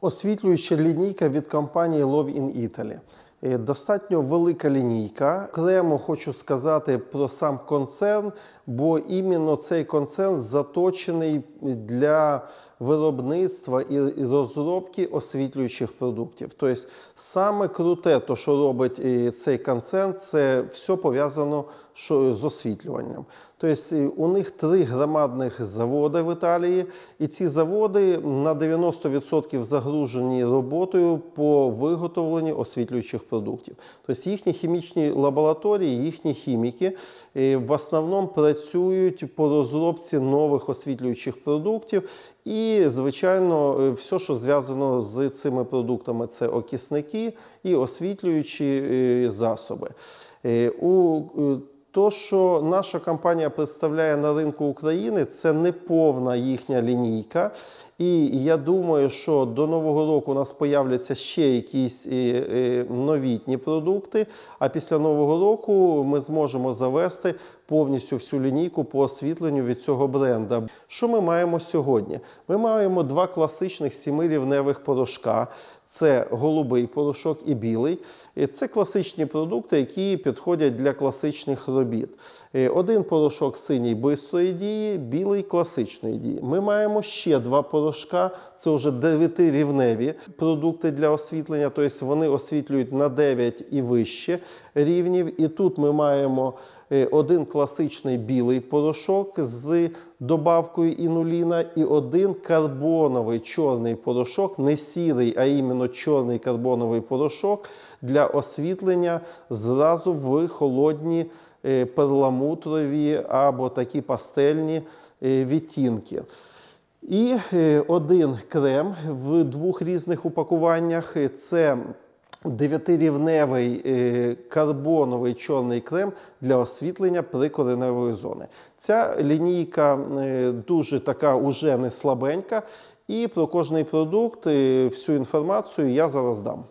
Освітлююча лінійка від компанії Love in Italy. Е, Достатньо велика лінійка. Окремо хочу сказати про сам концерн, бо іменно цей концерн заточений для виробництва і розробки освітлюючих продуктів. Тобто, саме круте, то що робить е, цей концерн, це все пов'язано з освітлюванням. Тобто, е, у них три громадних заводи в Італії, і ці заводи на 90% загружені роботою по виготовленню освітлюючих продуктів. Тобто їхні хімічні лабораторії, їхні хіміки е, в основному працюють по розробці нових освітлюючих продуктів. І, звичайно, е, все, що зв'язано з цими продуктами, це окисники і освітлюючі е, засоби. У то, що наша компанія представляє на ринку України, це не повна їхня лінійка. І я думаю, що до нового року у нас появляться ще якісь новітні продукти. А після нового року ми зможемо завести повністю всю лінійку по освітленню від цього бренда. Що ми маємо сьогодні? Ми маємо два класичних сімирівневих порошка. Це голубий порошок і білий. Це класичні продукти, які підходять для класичних робіт. Е, Один порошок синій бистрої дії, білий класичної дії. Ми маємо ще два порошка. Це вже дев'ятирівневі продукти для освітлення, тобто вони освітлюють на 9 і вище рівнів. І тут ми маємо один класичний білий порошок з добавкою інуліна і один карбоновий чорний порошок, не сірий, а іменно чорний карбоновий порошок для освітлення зразу в холодні е, перламутрові або такі пастельні е, відтінки. І е, один крем в двох різних упакуваннях. Е, Це дев'ятирівневий е, карбоновий чорний крем для освітлення прикореневої зони. Ця лінійка е, дуже така уже не слабенька. І про кожний продукт е, всю інформацію я зараз дам.